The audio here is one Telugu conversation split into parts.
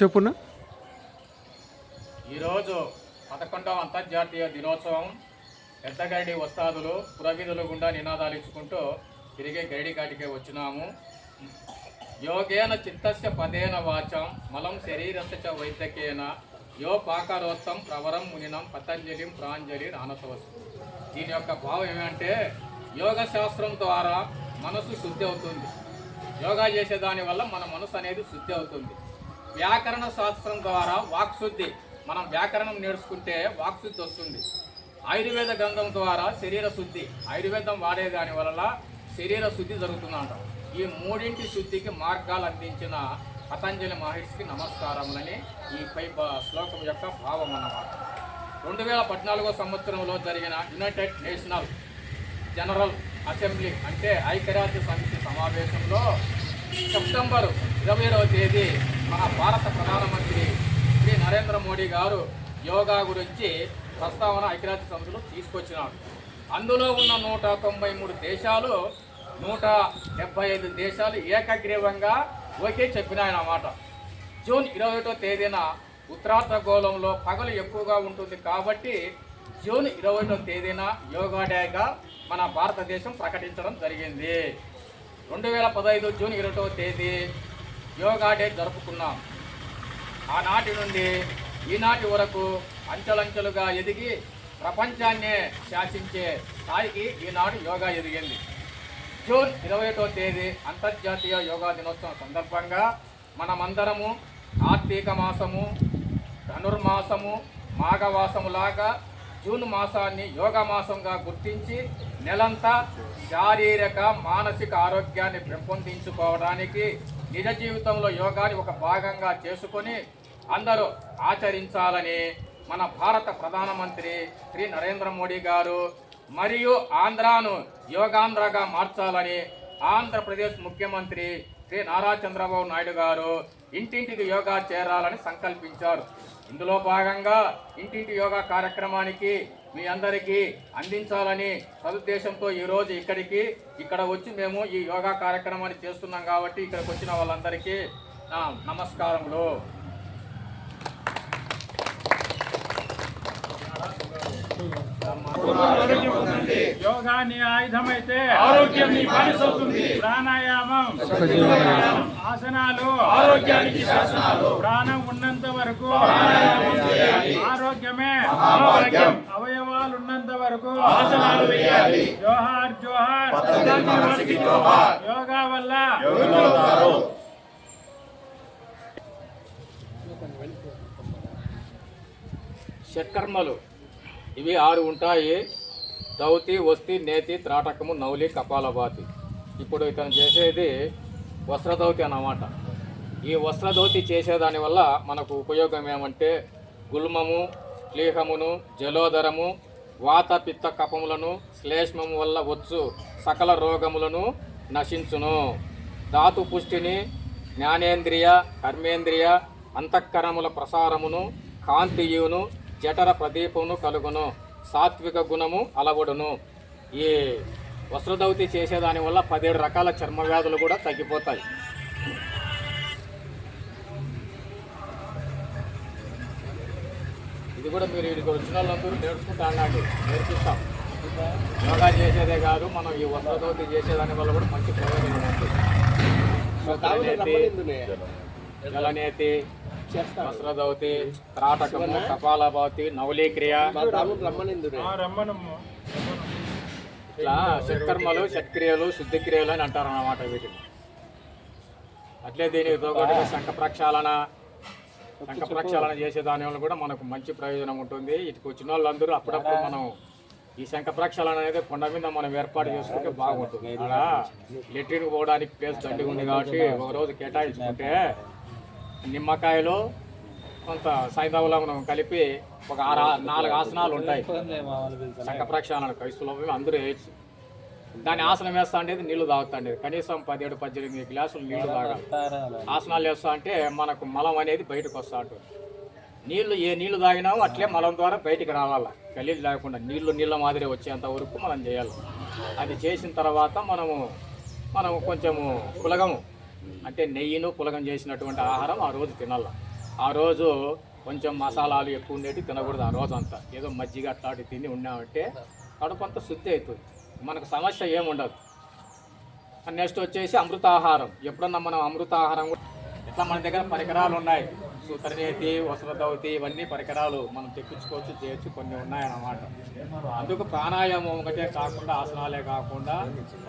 చెప్పున్నా? ఈరోజు పదకొండవ అంతర్జాతీయ దినోత్సవం పెద్ద గైడి వస్తాదులు పురవీధులు గుండా నినాదాలు ఇచ్చుకుంటూ తిరిగే గైడి కాటికే వచ్చినాము. యోగేన చిత్తస్య పదేన వాచం మలం శరీరస్య చ వైద్యకేన యో పాకారోత్తం ప్రవరం మునినం పతంజలిం ప్రాంజలి రానసవస్తు దీని యొక్క భావం ఏమంటే యోగ శాస్త్రం ద్వారా మనసు శుద్ధి అవుతుంది. యోగా చేసేదాని వల్ల మన మనసు అనేది శుద్ధి అవుతుంది. వ్యాకరణ శాస్త్రం ద్వారా వాక్శుద్ధి. మనం వ్యాకరణం నేర్చుకుంటే వాక్శుద్ధి వస్తుంది. ఆయుర్వేద గ్రంథం ద్వారా శరీర శుద్ధి. ఆయుర్వేదం వాడే దాని వల్ల శరీర శుద్ధి జరుగుతుందంట. ఈ మూడింటి శుద్ధికి మార్గాలు అందించిన పతంజలి మహర్షికి నమస్కారములని ఈ పై శ్లోకం యొక్క భావం అన్నమాట. రెండు వేల పద్నాలుగో సంవత్సరంలో జరిగిన యునైటెడ్ నేషనల్ జనరల్ అసెంబ్లీ అంటే ఐక్యరాజ్య సమితి సమావేశంలో సెప్టెంబర్ ఇరవై తేదీ మన భారత ప్రధానమంత్రి శ్రీ నరేంద్ర మోడీ గారు యోగా గురించి ప్రస్తావన ఐక్యరాజ్య సమితిలో తీసుకొచ్చినారు. అందులో ఉన్న నూట తొంభై మూడు దేశాలు నూట డెబ్బై ఐదు దేశాలు ఏకగ్రీవంగా ఓకే చెప్పినాయన్నమాట జూన్ ఇరవై ఒకటో తేదీన ఉత్తరార్ధగోళంలో పగలు ఎక్కువగా ఉంటుంది కాబట్టి జూన్ ఇరవై ఒకటో తేదీన యోగా డేగా మన భారతదేశం ప్రకటించడం జరిగింది. రెండు వేల పదహైదు జూన్ ఇరవై తేదీ యోగా డే జరుపుకున్నాం. ఆనాటి నుండి ఈనాటి వరకు అంచెలంచెలుగా ఎదిగి ప్రపంచాన్నే శాసించే స్థాయికి ఈనాడు యోగా ఎదిగింది. జూన్ ఇరవై ఒకటో తేదీ అంతర్జాతీయ యోగా దినోత్సవం సందర్భంగా మనమందరము కార్తీక మాసము ధనుర్మాసము మాఘమాసములాగా జూన్ మాసాన్ని యోగా మాసంగా గుర్తించి నెలంతా శారీరక మానసిక ఆరోగ్యాన్ని పెంపొందించుకోవడానికి నిజ జీవితంలో యోగాని ఒక భాగంగా చేసుకొని అందరూ ఆచరించాలని మన భారత ప్రధానమంత్రి శ్రీ నరేంద్ర మోడీ గారు మరియు ఆంధ్రాను యోగాంధ్రగా మార్చాలని ఆంధ్రప్రదేశ్ ముఖ్యమంత్రి శ్రీ నారా చంద్రబాబు నాయుడు గారు ఇంటింటికి యోగా చేరాలని సంకల్పించారు. ఇందులో భాగంగా ఇంటింటి యోగా కార్యక్రమానికి మీ అందరికీ అందించాలని సదుద్దేశంతో ఈరోజు ఇక్కడికి ఇక్కడ వచ్చి మేము ఈ యోగా కార్యక్రమాన్ని చేస్తున్నాం కాబట్టి ఇక్కడికి వచ్చిన వాళ్ళందరికీ నా నమస్కారములు. యోగా నీ ఆయుధమైతే ఆరోగ్యం ప్రాణాయామం ఆసనాలు ఆరోగ్యానికి శాసనాలు. ప్రాణం ఉన్నంత వరకు ఆరోగ్యమే. వరకు ఆసనాలు వేయాలి. జోహార్ జోహార్. పతంజలి మహర్షికి జోహార్. యోగా వల్ల యోగులవుతారు షట్కర్మలు. ఇవి ఆరు ఉంటాయి. దౌతి వస్తి నేతి త్రాటకము నౌలి కపాలభాతి ఇప్పుడు ఇతను చేసేది వస్త్రదౌతి అన్నమాట. ఈ వస్త్రదౌతి చేసేదాని వల్ల మనకు ఉపయోగం ఏమంటే గుల్మము క్లీహమును జలోదరము వాత పిత్త కపములను శ్లేష్మము వల్ల వచ్చు సకల రోగములను నశించును. ధాతు పుష్టిని జ్ఞానేంద్రియ కర్మేంద్రియ అంతఃకరముల ప్రసారమును కాంతియును జఠర ప్రదీపమును కలుగును. సాత్విక గుణము అలవడును. ఈ వస్త్రదౌతి చేసేదాని వల్ల పదిహేడు రకాల చర్మ వ్యాధులు కూడా తగ్గిపోతాయి. ఇది కూడా మీరు ఇక్కడికి వచ్చిన వాళ్ళందరూ నేర్చుకుంటా అన్నాడు నేర్పిస్తాం. యోగా చేసేదే కాదు మనం ఈ వస్త్రదౌతి చేసేదాని వల్ల కూడా మంచి ప్రయోజనం ఉంది. సూత్రనేతి, జలనేతి వస్త్రదౌతి త్రాటకము కపాలభాతి నవలీక్రియ. ఇట్లా షట్కర్మలు షట్క్రియలు శుద్ధిక్రియలు అని అంటారు అన్నమాట వీటిని. అట్లే దీనితో పాటు శంఖ ప్రక్షాళన శంఖ ప్రక్షాళన చేసే దాని వల్ల కూడా మనకు మంచి ప్రయోజనం ఉంటుంది. ఇటుకు వచ్చిన వాళ్ళందరూ అప్పుడప్పుడు మనం ఈ శంఖ ప్రక్షాళన అనేది కొండ మీద మనం ఏర్పాటు చేసుకుంటే బాగుంటుంది. అక్కడ లెట్రిన్ పోవడానికి ప్లేస్ దండి ఉంది కాబట్టి ఒక రోజు కేటాయించుకుంటే నిమ్మకాయలు కొంత సైంధవలం కలిపి ఒక ఆరు నాలుగు ఆసనాలు ఉంటాయి. శంఖ ప్రక్షాళన క్రైస్తువులు అందరూ వేయచ్చు దాని ఆసనం వేస్తా అంటే నీళ్ళు తాగుతా ఉండేది కనీసం పదిహేడు పద్దెనిమిది గ్లాసులు నీళ్ళు తాగాలి. ఆసనాలు వేస్తా అంటే మనకు మలం అనేది బయటకు వస్తూ ఉంటుంది నీళ్ళు ఏ నీళ్ళు తాగినామో అట్లే మలం ద్వారా బయటికి రావాలి? గలీజ్ లేకుండా నీళ్ళు నీళ్ళ మాదిరి వచ్చేంత వరకు మనం చేయాలి. అది చేసిన తర్వాత మనము మనము కొంచెము పులగము అంటే నెయ్యిను పులగం చేసినటువంటి ఆహారం ఆ రోజు తినాలి. ఆ రోజు కొంచెం మసాలాలు ఎక్కువ ఉండేవి తినకూడదు ఆ రోజు అంతా ఏదో మజ్జిగ అట్లాంటివి తిని ఉన్నామంటే కడుపు అంతా శుద్ధి అవుతుంది. మనకు సమస్య ఏముండదు. నెక్స్ట్ వచ్చేసి అమృతాహారం. ఎప్పుడన్నా మనం అమృతాహారం ఇట్లా మన దగ్గర పరికరాలు ఉన్నాయి? సూత్రనేతి వసరదవతి ఇవన్నీ పరికరాలు మనం తెప్పించుకోవచ్చు చేయొచ్చు కొన్ని ఉన్నాయన్నమాట. అందుకు ప్రాణాయామం ఒకటే కాకుండా ఆసనాలే కాకుండా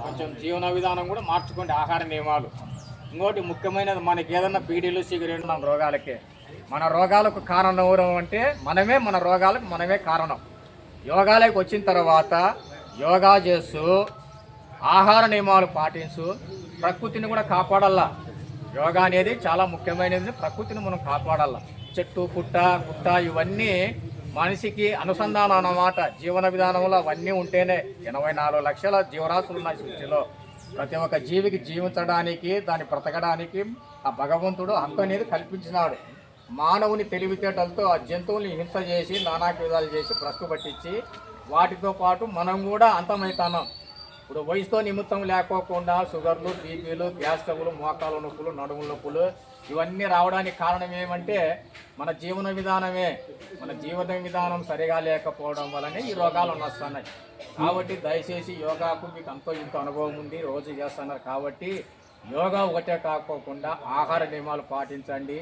కొంచెం జీవన విధానం కూడా మార్చుకోండి ఆహార నియమాలు. ఇంకోటి ముఖ్యమైనది మనకి ఏదన్నా బీడీలు సిగరెట్లు మన రోగాలకే. మన రోగాలకు కారణం అంటే మనమే మన రోగాలకు మనమే కారణం. యోగాలకు వచ్చిన తర్వాత యోగా చేస్తూ ఆహార నియమాలు పాటించు ప్రకృతిని కూడా కాపాడాలా యోగా అనేది చాలా ముఖ్యమైనది. ప్రకృతిని మనం కాపాడాల చెట్టు పుట్ట గుట్ట ఇవన్నీ మనిషికి అనుసంధానం అన్నమాట. జీవన విధానంలో అవన్నీ ఉంటేనే ఎనభై నాలుగు లక్షల జీవరాశులు ఉన్నాయి సృష్టిలో. ప్రతి ఒక్క జీవికి జీవించడానికి దాన్ని బ్రతకడానికి ఆ భగవంతుడు హక్కు అనేది కల్పించినాడు. మానవుని తెలివితేటలతో ఆ జంతువుల్ని హింస చేసి నానా విధాలు చేసి భ్రష్టు పట్టించి వాటితో పాటు మనం కూడా అంతమవుతున్నాం ఇప్పుడు వయసుతో నిమిత్తం లేకోకుండా షుగర్లు బీపీలు గ్యాస్ ట్రబులు మోకాలు నొప్పులు నడుముల నొప్పులు ఇవన్నీ రావడానికి కారణం ఏమంటే మన జీవన విధానమే. మన జీవన విధానం సరిగా లేకపోవడం వల్లనే ఈ రోగాలు వస్తున్నాయి కాబట్టి దయచేసి యోగాకు మీకు అంతో ఇంత అనుభవం ఉంది రోజు చేస్తున్నారు కాబట్టి యోగా ఒకటే కాకోకుండా ఆహార నియమాలు పాటించండి.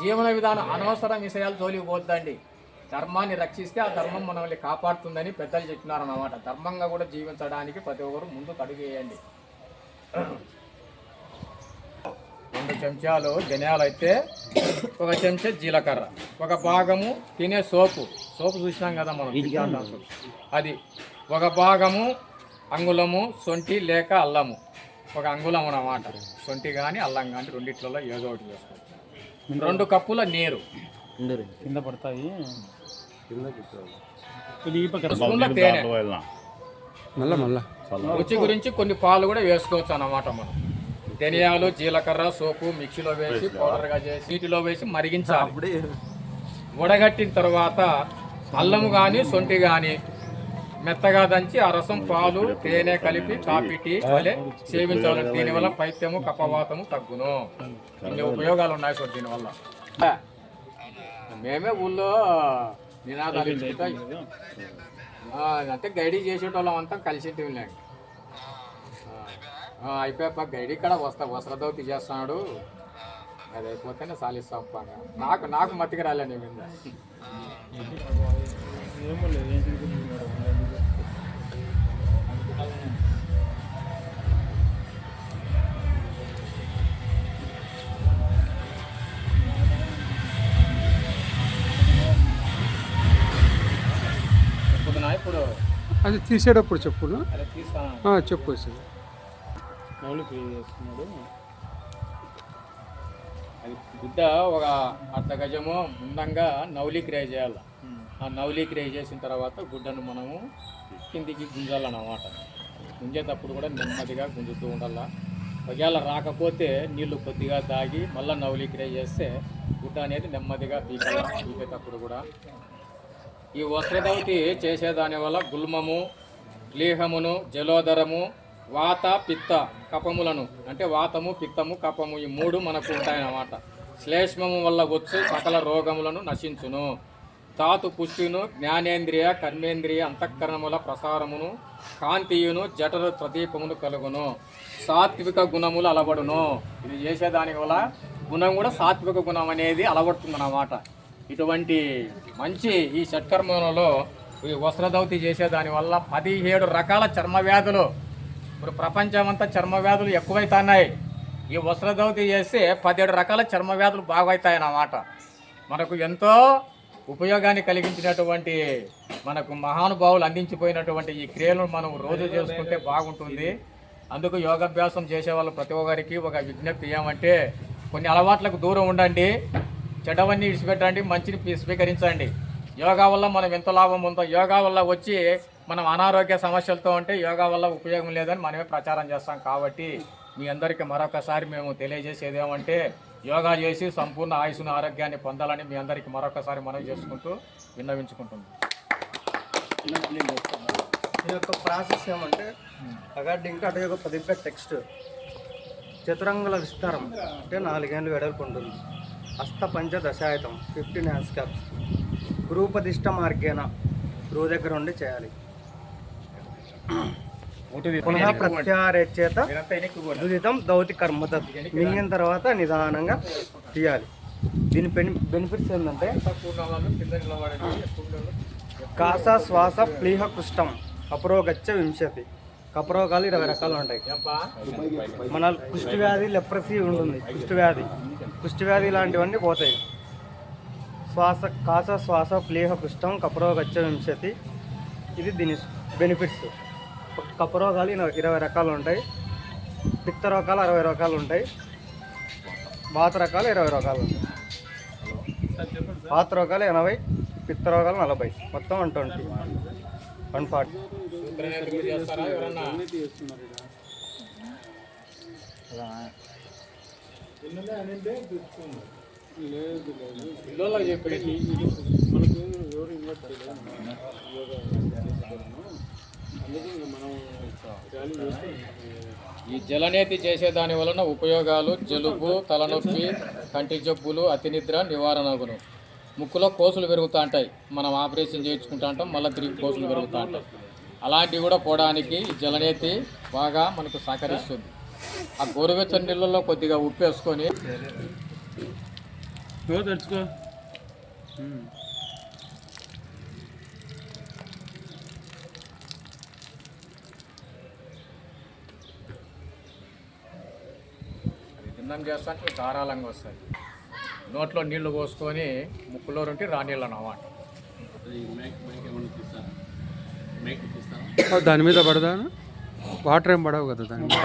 జీవన విధానం అనవసర విషయాలు జోలికి పోద్దండి. ధర్మాన్ని రక్షిస్తే ఆ ధర్మం మనల్ని కాపాడుతుందని పెద్దలు చెప్పినారన్నమాట. ధర్మంగా కూడా జీవించడానికి ప్రతి ఒక్కరు ముందుకు అడుగు వేయండి రెండు చెంచాలు ధనియాలు అయితే ఒక చెంచా జీలకర్ర. ఒక భాగము తినే సోపు. సోపు చూసినాం కదా మనం. అది. ఒక భాగము అంగుళము సొంటి లేక అల్లము. ఒక అంగుళం అన్నమాట. సొంటి కానీ అల్లం కానీ రెండిట్లలో ఏదో ఒకటి వేసుకోవచ్చు రెండు కప్పుల నీరు. కింద పడతాయి. స్పూన్ల తేనె. మళ్ళా మళ్ళా. రుచి గురించి కొన్ని పాలు కూడా వేసుకోవచ్చు అన్నమాట మనం. ధనియాలు జీలకర్ర సోపు మిక్సీలో వేసి పౌడర్గా చేసి నీటిలో వేసి మరిగించాలి. వడగట్టిన తర్వాత అల్లము కానీ సొంటి కానీ మెత్తగా దంచి ఆ రసం పాలు తేనె కలిపి కాపీ టీ వలె సేవించాలి. దీనివల్ల పైత్యము కపవాతము తగ్గును. ఇన్ని ఉపయోగాలు ఉన్నాయి సార్ దీనివల్ల. మేమే ఊళ్ళో నినాదాలు ఇచ్చుకుంటా అంటే గైడీ చేసేటోళ్ళం అంతా కలిసి లేండి అయిపోయాక గైడీ ఇక్కడ వస్తా వస్త్రదౌతి చేస్తున్నాడు అది అయిపోతేనే సాలిస్తాం పాక నాకు నాకు మతికి రాలే నీ మీద ఏమో లేదు అది తీసేటప్పుడు చెప్పు చెప్పు సార్. అది గుడ్డ ఒక అర్ధ గజము ముందంగా నవలి క్రియ చేయాలి. ఆ నవలి క్రియ చేసిన తర్వాత గుడ్డను మనము కిందికి గుంజాలన్నమాట. గుంజేటప్పుడు కూడా నెమ్మదిగా గుంజుతూ ఉండాల. ఒకవేళ రాకపోతే నీళ్ళు కొద్దిగా తాగి మళ్ళీ నవలి క్రియ చేస్తే గుడ్డ అనేది నెమ్మదిగా పీకాల పీకేటప్పుడు కూడా ఈ వస్త్రదౌతి చేసేదాని వల్ల గుల్మము లీహమును జలోదరము వాత పిత్త కపములను అంటే వాతము పిత్తము కపము ఈ మూడు మనకు ఉంటాయన్నమాట. శ్లేష్మము వల్ల వచ్చు సకల రోగములను నశించును. తాతు పుష్టిను జ్ఞానేంద్రియ కర్మేంద్రియ అంతఃకరణముల ప్రసారమును కాంతియును జఠరు ప్రదీపమును కలుగును. సాత్విక గుణములు అలవడును. ఇది చేసేదాని వల్ల గుణం కూడా సాత్విక గుణం అనేది అలవడుతుందన్నమాట. ఇటువంటి మంచి ఈ షట్కర్మలలో ఈ వస్త్రదౌతి చేసే దానివల్ల పదిహేడు రకాల చర్మ వ్యాధులు. ఇప్పుడు ప్రపంచమంతా చర్మ వ్యాధులు ఎక్కువైతున్నాయి. ఈ వస్త్రదౌతి చేస్తే పదిహేడు రకాల చర్మ వ్యాధులు బాగవుతాయి అన్నమాట మనకు ఎంతో ఉపయోగాన్ని కలిగించినటువంటి మనకు మహానుభావులు అందించిపోయినటువంటి ఈ క్రియలను మనం రోజు చేసుకుంటే బాగుంటుంది. అందుకు యోగాభ్యాసం చేసే వాళ్ళు ప్రతి ఒక్కరికి ఒక విజ్ఞప్తి ఏమంటే కొన్ని అలవాట్లకు దూరం ఉండండి. చెడ్డవన్నీ విడిచిపెట్టండి మంచిని స్వీకరించండి. యోగా వల్ల మనం ఎంత లాభం ఉందో యోగా వల్ల వచ్చి మనం అనారోగ్య సమస్యలతో ఉంటే యోగా వల్ల ఉపయోగం లేదని మనమే ప్రచారం చేస్తాం కాబట్టి మీ అందరికీ మరొకసారి మేము తెలియజేసేది ఏమంటే యోగా చేసి సంపూర్ణ ఆయుసును ఆరోగ్యాన్ని పొందాలని మీ అందరికీ మరొకసారి మనం చేసుకుంటూ విన్నవించుకుంటున్నాం. ఈ యొక్క ప్రాసెస్ ఏమంటే అకార్డింగ్ టు అటు యొక్క పదిపే టెక్స్ట్ చతురంగుల విస్తారం అంటే నాలుగేళ్ళు వెడల్పు ఉంటుంది. హస్తపంచ దశాయతం ఫిఫ్టీన్ హ్యాండ్స్ క్యాప్స్. గురూపదిష్ట మార్గేన గురువు దగ్గర ఉండి చేయాలి. పునః ప్రత్యారేచేత దౌతి కర్మత మింగిన తర్వాత నిదానంగా తీయాలి. దీని బెని బెనిఫిట్స్ ఏంటంటే కాస శ్వాస ప్లీహ కుష్టం కపరోగచ్చ వింశతి. కపరోగాలు ఇరవై రకాలు ఉంటాయి. మన కుష్టి వ్యాధి లెప్రసీ ఉంటుంది. కుష్టి వ్యాధి. కుష్టి వ్యాధి ఇలాంటివన్నీ పోతాయి. శ్వాస కాస శ్వాస ప్లీహ కుష్టం కపరోగచ్చ వింశతి. ఇది దీని బెనిఫిట్స్ కపరోగాలు ఇరవై- ఇరవై రకాలు ఉంటాయి. పిత్త రోగాలు అరవై రకాలు ఉంటాయి. వాత రకాలు ఇరవై రకాలు ఉంటాయి. వాత రోగాలు ఎనభై పిత్త రోగాలు నలభై. మొత్తం వన్ ట్వంటీ. One forty. పిల్లలకు చెప్పి మనకు ఎవరు ఇన్వెస్ట్ చేయలేదు అందుకే ఇంకా మనం చేస్తే ఈ జలనేతి చేసేదాని వలన ఉపయోగాలు జలుబు తలనొప్పి కంటి జబ్బులు అతినిద్ర నివారణగును ముక్కులో కోసులు పెరుగుతూ ఉంటాయి మనం ఆపరేషన్ చేయించుకుంటా ఉంటాం మళ్ళీ తిరిగి కోసులు పెరుగుతూ ఉంటాయి అలాంటివి కూడా పోవడానికి ఈ జలనేతి బాగా మనకు సహకరిస్తుంది. ఆ గోరువెచ్చని నీళ్ళల్లో కొద్దిగా ఉప్పు వేసుకొని తెచ్చుకో. భిన్నం చేస్తానికి ధారాళంగా వస్తాయి. నోట్లో నీళ్ళు పోసుకొని ముక్కులో నుండి రా నీళ్ళు అన్నమాట. దాని మీద పడదా? వాటర్ ఏం పడవు కదా దాని మీద?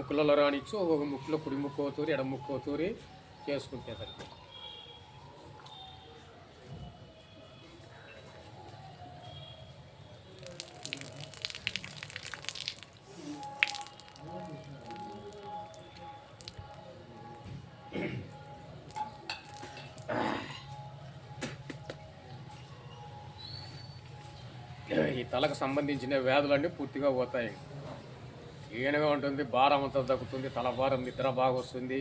ముక్కులలో రానిచ్చు ఒక ముక్కులో కుడి ముక్కు తూరి ఎడ ముక్కు తూరి చేసుకుంటే సరిపోతుంది. ఈ తలకు సంబంధించిన వ్యాధులన్నీ పూర్తిగా పోతాయి. ఈయనగా ఉంటుంది భారం అంతా తగ్గుతుంది తలభారం నిద్ర బాగా వస్తుంది.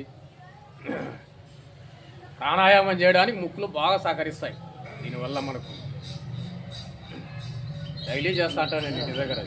ప్రాణాయామం చేయడానికి ముక్కులు బాగా సహకరిస్తాయి. దీనివల్ల మనకు డైలీ చేస్తా అంటాను నేను ఇంటి దగ్గర.